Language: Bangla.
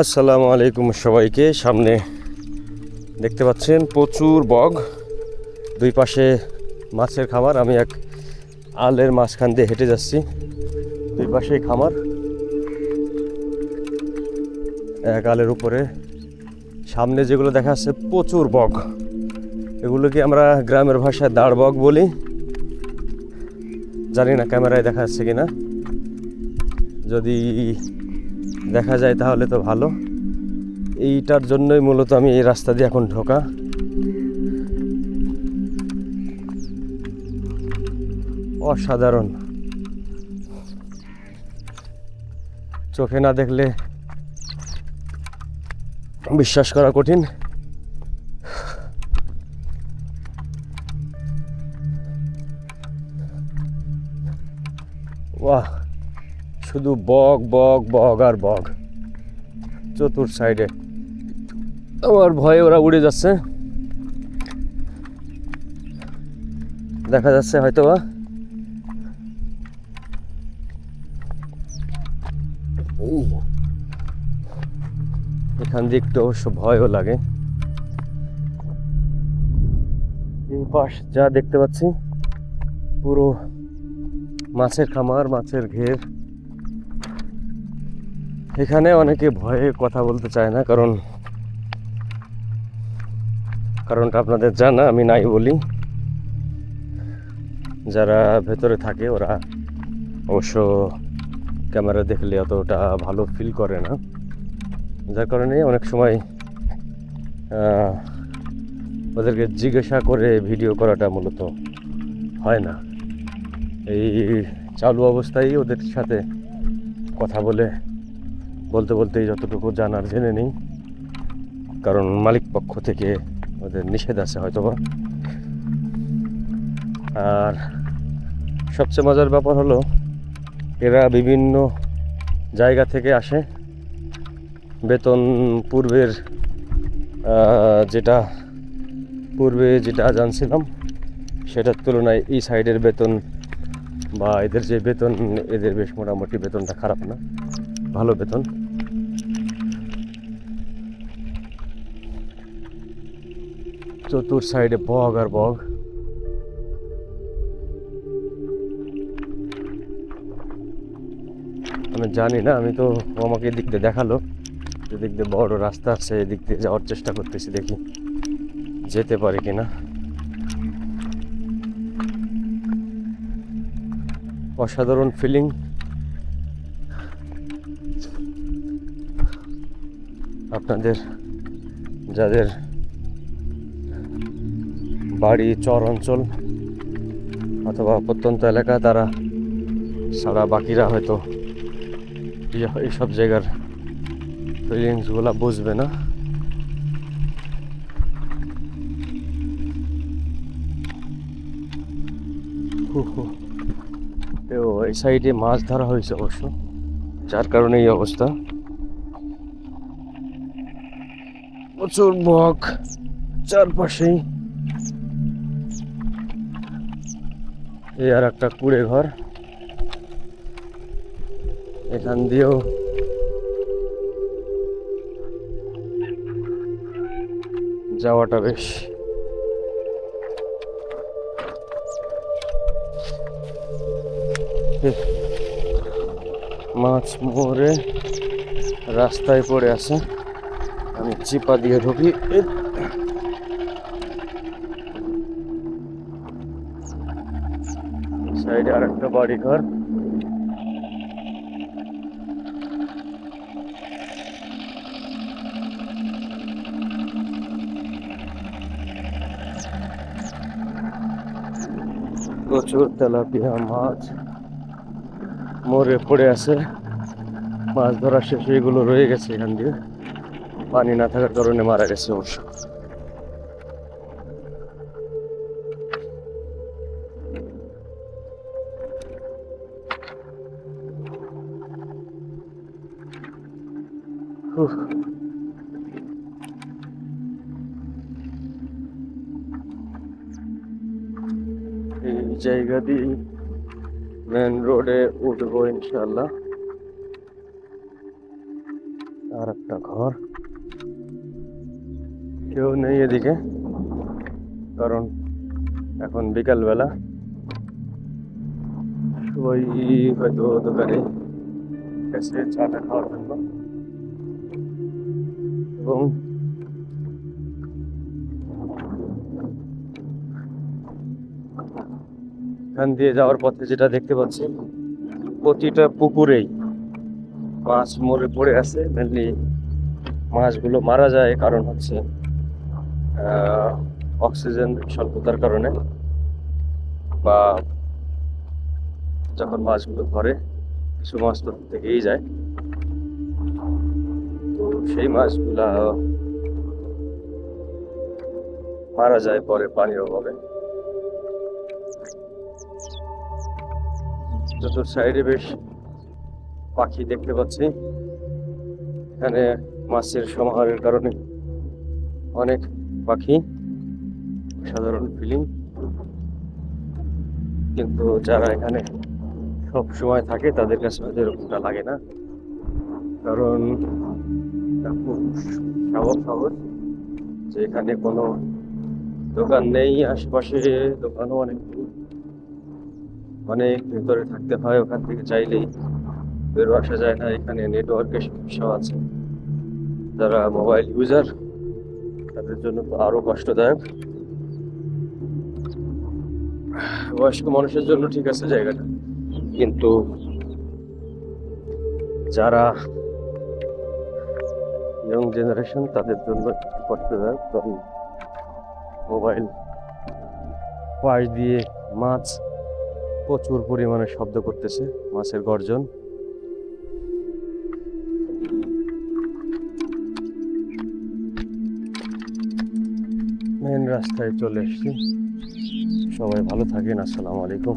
আসসালামু আলাইকুম সবাইকে। সামনে দেখতে পাচ্ছেন প্রচুর বগ। দুই পাশে মাছের খামার, আমি এক আলের মাঝখান দিয়ে হেঁটে যাচ্ছি। দুই পাশেই খামার। এক আলের উপরে। সামনে যেগুলো দেখা যাচ্ছে প্রচুর বগ। এগুলোকে আমরা গ্রামের ভাষায় দাঁড় বগ বলি। জানি না ক্যামেরায় দেখা যাচ্ছে কিনা। যদি দেখা যায় তাহলে তো ভালো। এইটার জন্যই মূলত আমি এই রাস্তা দিয়ে এখন ঢোকা। অসাধারণ। চোখে না দেখলে বিশ্বাস করা কঠিন। বাহ শুধু বগ বগ বগ আর বগ। চতুর সাইডে। আমার ভয়ে ওরা উড়ে যাচ্ছে। দেখা যাচ্ছে হয়তো বা। এখান দিয়ে একটু অবশ্য ভয়ও লাগে। এই পাশ যা দেখতে পাচ্ছি, পুরো মাছের খামার, মাছের ঘের। এখানে অনেকে ভয়ে কথা বলতে চায় না, কারণ কারণটা আপনাদের জানা, আমি নাই বলি। যারা ভেতরে থাকে, ওরা অবশ্য ক্যামেরা দেখলে অতটা ভালো ফিল করে না। যার কারণে অনেক সময় ওদেরকে জিজ্ঞাসা করে ভিডিও করাটা মূলত হয় না। এই চালু অবস্থায় ওদের সাথে কথা বলে বলতে বলতেই যতটুকু জানার জেনে নেই। কারণ মালিক পক্ষ থেকে ওদের নিষেধ আছে হয়তোবা। আর সবচেয়ে মজার ব্যাপার হলো, এরা বিভিন্ন জায়গা থেকে আসে। বেতন পূর্বের যেটা পূর্বে যেটা জানছিলাম, সেটার তুলনায় এই সাইডের বেতন বা এদের যে বেতন, এদের বেশ মোটামুটি বেতনটা খারাপ না। ভালো বেতন। চতুর সাইডে বগ আর বগ। আমি জানি না, আমি তো আমাকে এদিক দিয়ে দেখাল। এদিক দিয়ে বড় রাস্তা আছে, এদিক দিয়ে যাওয়ার চেষ্টা করতেছি দেখি যেতে পারি কিনা। অসাধারণ ফিলিং আপনাদের, যাদের বাড়ি, চর অঞ্চল অথবা প্রত্যন্ত এলাকা, তারা সারা বাকিরা হয়তো এই- এইসব জায়গার ফিলিংসগুলো বুঝবে না। তো এই সাইডে মাছ ধরা হয়েছে অবশ্য, যার কারণে এই অবস্থা। প্রচুর বক চারপাশেই এই আর একটা কুড়ে ঘর। এখান দিয়েও যাওয়াটা বেশ মাছ মরে রাস্তায় পড়ে আছে। আমি চিপা দিয়ে ঢুকি। সাইডে আর একটা বাড়ি ঘর প্রচুর তেলাপিয়া মাছ মরে পড়ে আছে। মাছ ধরা শেষে এগুলো রয়ে গেছে এখান দিয়ে। পানি না থাকার কারণে মারা গেছে অবশ্য। এই জায়গা দিয়ে মেন রোডে উঠবো ইনশাল্লাহ আর একটা ঘর। কেউ নেই এদিকে, কারণ এখন বিকালবেলা। সবাই হয়তো দোকানে গেছে চাটা খাওয়ার জন্য। এবং এখান দিয়ে যাওয়ার পথে যেটা দেখতে পাচ্ছি, প্রতিটা পুকুরেই মাছ মরে পড়ে আছে। মেনলি মাছগুলো মারা যায় কারণ হচ্ছে অক্সিজেন স্বল্পতার কারণে বা যখন মাছগুলো ধরে, কিছু মাছ তো থেকেই যায়। সেই মাছগুলা মারা যায় পরে পানির অভাবে। চতুর সাইডে বেশ পাখি দেখতে পাচ্ছি, এখানে মাছের সমাহারের কারণে অনেক পাখি, সাধারণ ফিলিং। কিন্তু যারা এখানে সব সময় থাকে, তাদের কাছে হয়তো এরকমটা লাগে না। কারণ এটা খুব সাহস সাহস যে এখানে কোনো দোকান নেই, আশেপাশে দোকানও অনেক অনেক ভেতরে থাকতে হয়, ওখান থেকে চাইলেই বেরো আসা যায় না। এখানে নেটওয়ার্কের সমস্যা আছে। যারা মোবাইল ইউজার তাদের জন্য আরও কষ্টদায়ক। বয়স্ক মানুষের জন্য ঠিক আছে জায়গাটা। কিন্তু যারা ইয়ং জেনারেশন তাদের জন্য একটু কষ্টদায়ক কারণ মোবাইল পাশ দিয়ে মাছ প্রচুর পরিমাণে শব্দ করতেছে, মাছের গর্জন। মেন রাস্তায় চলে এসেছি। সবাই ভালো থাকেন, আসসালামু আলাইকুম।